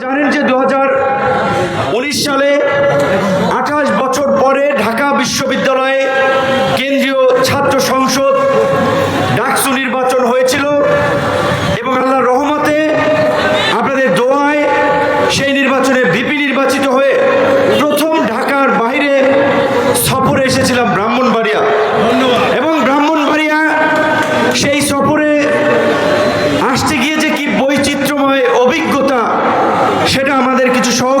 জানেন যে দু হাজার উনিশ সালে আঠাশ বছর পরে ঢাকা বিশ্ববিদ্যালয়ে সেটা আমাদের কিছু সহ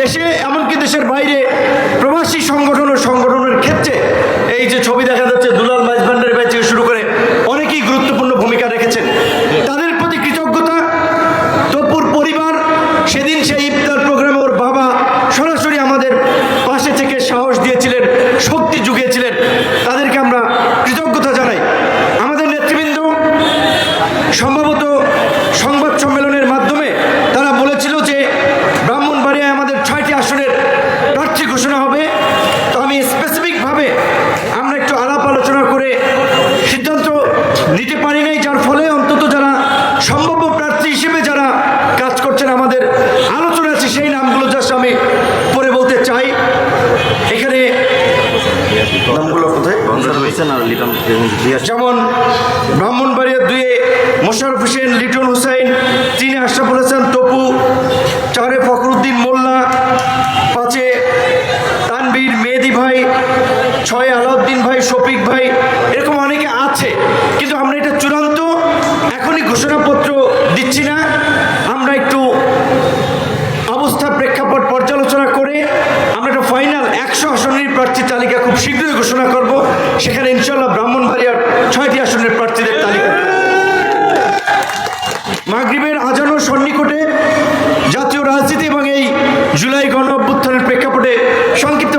দেশে এমনকি দেশের বাইরে ব্রাহ্মণবাড়িয়া দুয়ে মোশারফ হোসেন, লিটন হুসাইন, তিনে আশরাফুল হাসান তপু, চারে ফখরুদ্দিন মোল্লা, পাঁচে তানবীর মেহেদি ভাই, ছয় আলাউদ্দিন ভাই, শফিক ভাই, এরকম অনেকে আছে। কিন্তু আমরা এটা চূড়ান্ত, এখনই ঘোষণাপত্র দিচ্ছি না। আমরা একটু অবস্থা প্রেক্ষাপট পর্যালোচনা করে আমরা একটা ফাইনাল একশো আসনের প্রার্থী তালিকা খুব শীঘ্রই ঘোষণা করব। সেখানে ইনশাল্লাহ ব্রাহ্মণবাড়িয়ার ছয়টি আসনের প্রার্থীদের তালিকা। মাগরীবের আজানো সন্নিকটে জাতীয় রাজনীতি এবং এই জুলাই গণ অভ্যুত্থানের প্রেক্ষাপটে সংক্ষিপ্ত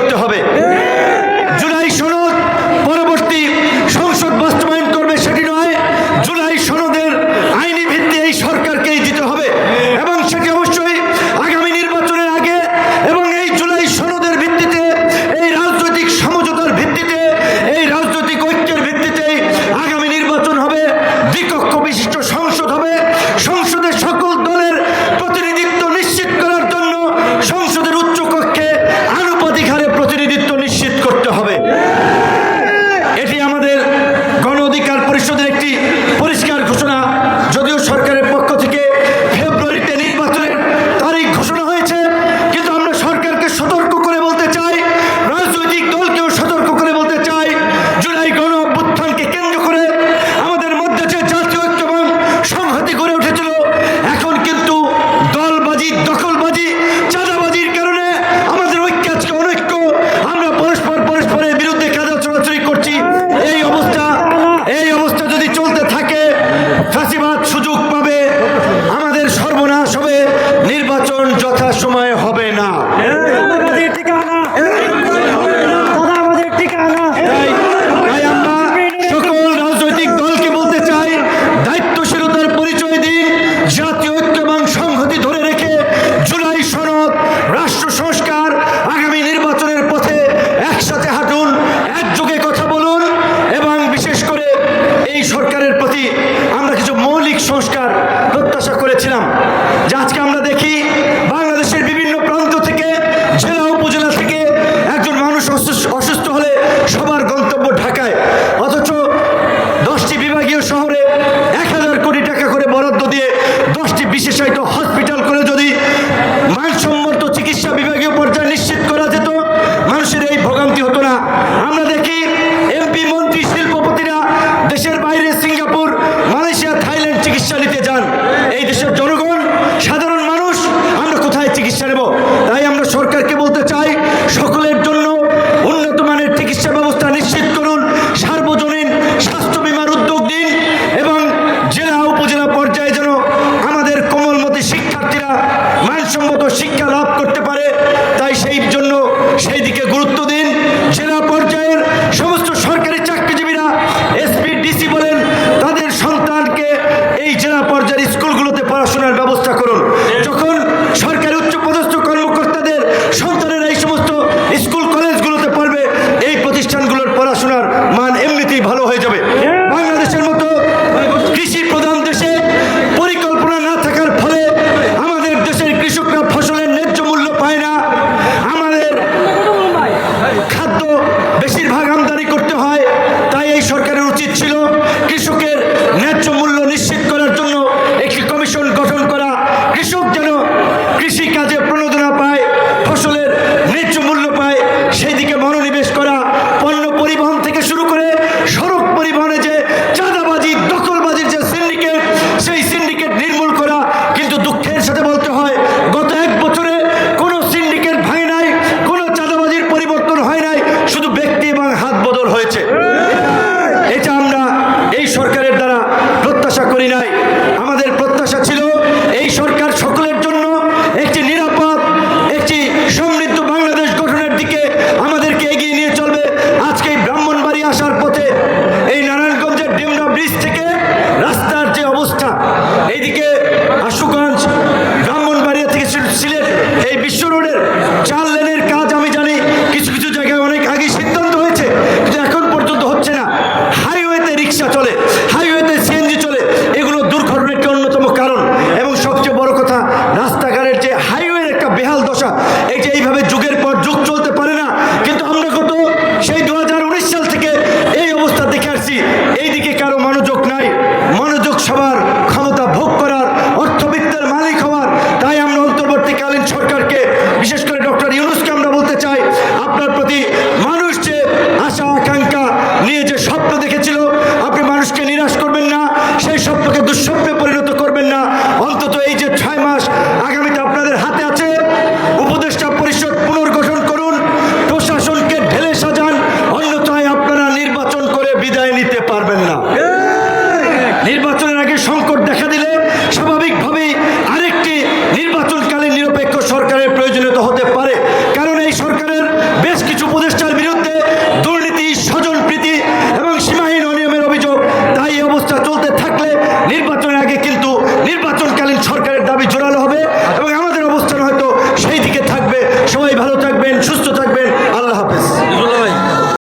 করতে হবে।